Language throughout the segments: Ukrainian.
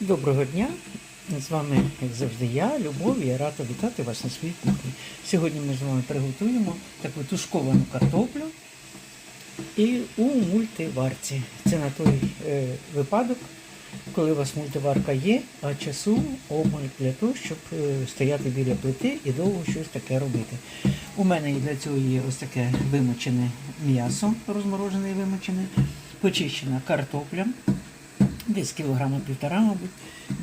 Доброго дня! З вами, як завжди, я, Любов, я рада вітати вас на своїй кухні. Сьогодні ми з вами приготуємо таку тушковану картоплю і у мультиварці. Це на той е, випадок, коли у вас мультиварка є, а часу обмаль для того, щоб е, стояти біля плити і довго щось таке робити. У мене і для цього є ось таке вимочене м'ясо, розморожене і вимочене, почищена картопля десь кілограма півтора, мабуть,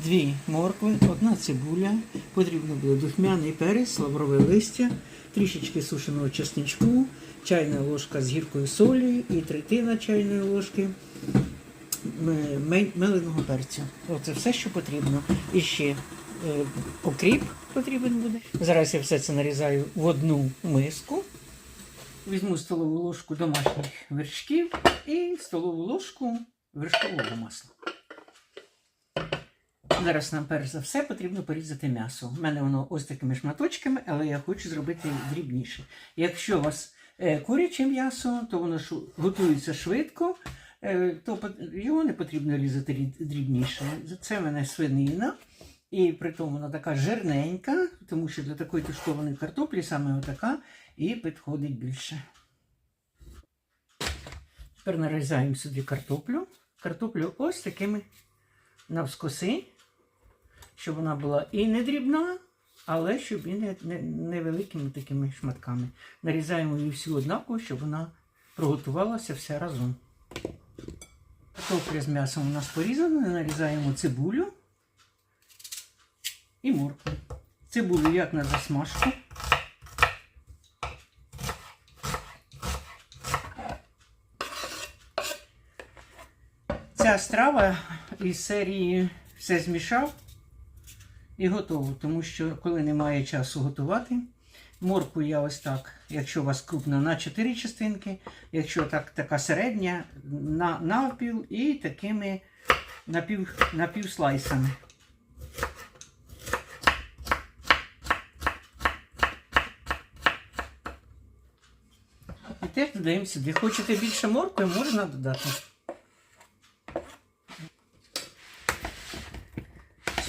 дві моркви, одна цибуля, потрібно буде духмяний перець, лаврове листя, трішечки сушеного чесничку, чайна ложка з гіркою солі і третина чайної ложки меленого перцю. Оце все, що потрібно. І ще е, окріп потрібен буде. Зараз я все це нарізаю в одну миску. Візьму столову ложку домашніх вершків і столову ложку вершкового масла. Зараз нам перш за все потрібно порізати м'ясо. У мене воно ось такими шматочками, але я хочу зробити дрібніше. Якщо у вас е, куряче м'ясо, то воно готується швидко, е, то його не потрібно різати дрібніше. Це в мене свинина. І при тому вона така жирненька, тому що для такої тушкованої картоплі саме отака і підходить більше. Тепер нарізаємо сюди картоплю. Картоплю ось такими навскоси, щоб вона була і не дрібна, але щоб і не, не, невеликими такими шматками. Нарізаємо її всю однаково, щоб вона приготувалася вся разом. Картопля з м'ясом у нас порізана, нарізаємо цибулю і моркву. Цибулю як на засмажку. Ця страва із серії все змішав і готово, тому що коли немає часу готувати, морку я ось так, якщо у вас крупна, на 4 частинки, якщо так, така середня, на навпіл і такими напів, напівслайсами. І теж додаємо сюди. Хочете більше моркви, можна додати.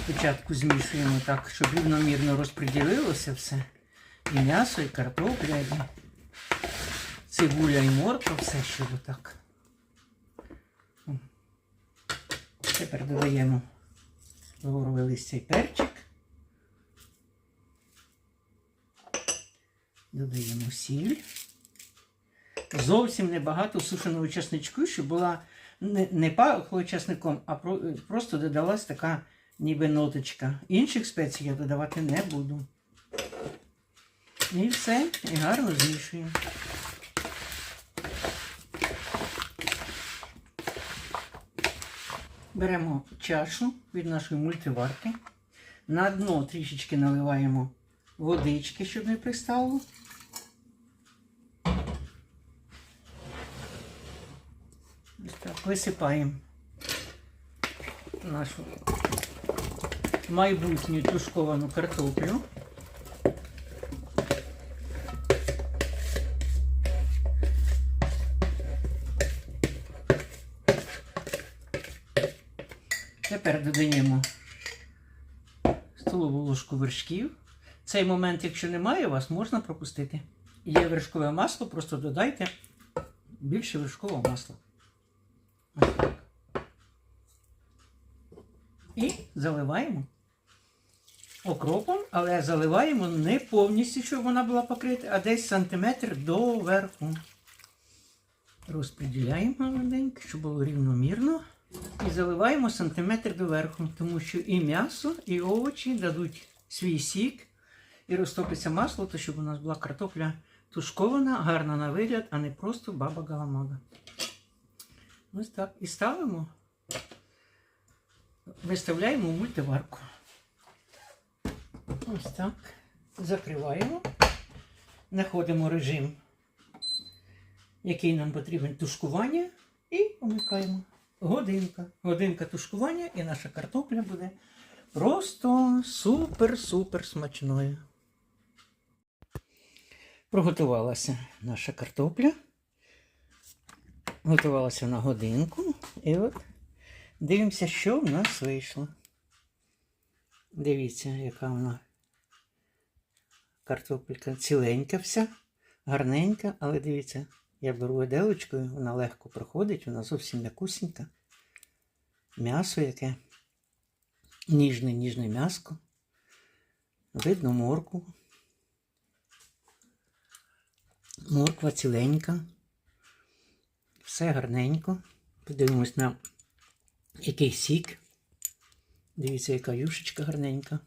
Спочатку змішуємо так, щоб рівномірно розподілилося все. І м'ясо, і картопля, і цибуля, і морква, все що отак. Тепер додаємо лаврове листя і перчик. Додаємо сіль. Зовсім небагато сушеного чесничку, щоб була не пахло чесником, а просто додалась така ніби ноточка. Інших спецій я додавати не буду. І все, і гарно змішуємо. Беремо чашу від нашої мультиварки. На дно трішечки наливаємо водички, щоб не пристало. Ось так, висипаємо нашу майбутню тушковану картоплю. Тепер додаємо столову ложку вершків. Цей момент, якщо немає у вас, можна пропустити. Є вершкове масло, просто додайте більше вершкового масла. І заливаємо окропом, але заливаємо не повністю, щоб вона була покрита, а десь сантиметр до верху. Розподіляємо гарненько, щоб було рівномірно. І заливаємо сантиметр до верху, тому що і м'ясо, і овочі дадуть свій сік і розтопиться масло, то щоб у нас була картопля тушкована, гарна на вигляд, а не просто баба галамага. Ось так. І ставимо виставляємо мультиварку. Ось так. Закриваємо. Знаходимо режим, який нам потрібен тушкування, і вмикаємо. Годинка. Годинка тушкування, і наша картопля буде просто супер-супер смачною. Приготувалася наша картопля. Готувалася на годинку. І от Дивимося, що в нас вийшло. Дивіться, яка вона картопелька ціленька вся, гарненька, але дивіться, я беру виделочкою, вона легко проходить, вона зовсім м'якусенька. М'ясо яке. Ніжне, ніжне м'яско. Видно морку. Морква ціленька. Все гарненько. Подивимось на який сік. Дивіться, яка юшечка гарненька.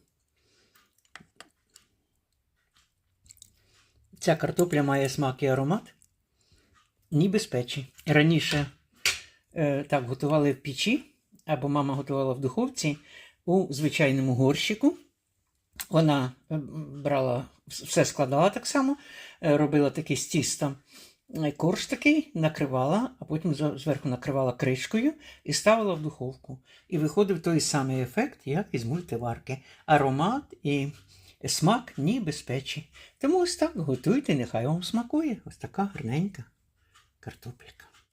Ця картопля має смак і аромат, ніби з печі. Раніше е, так готували в печі, або мама готувала в духовці у звичайному горщику. Вона е, брала, все складала так само, е, робила такий з тіста е, корж такий, накривала, а потім зверху накривала кришкою і ставила в духовку. І виходив той самий ефект, як із мультиварки. Аромат і смак ніби з печі. Тому ось так готуйте, нехай вам смакує. Ось така гарненька картопелька.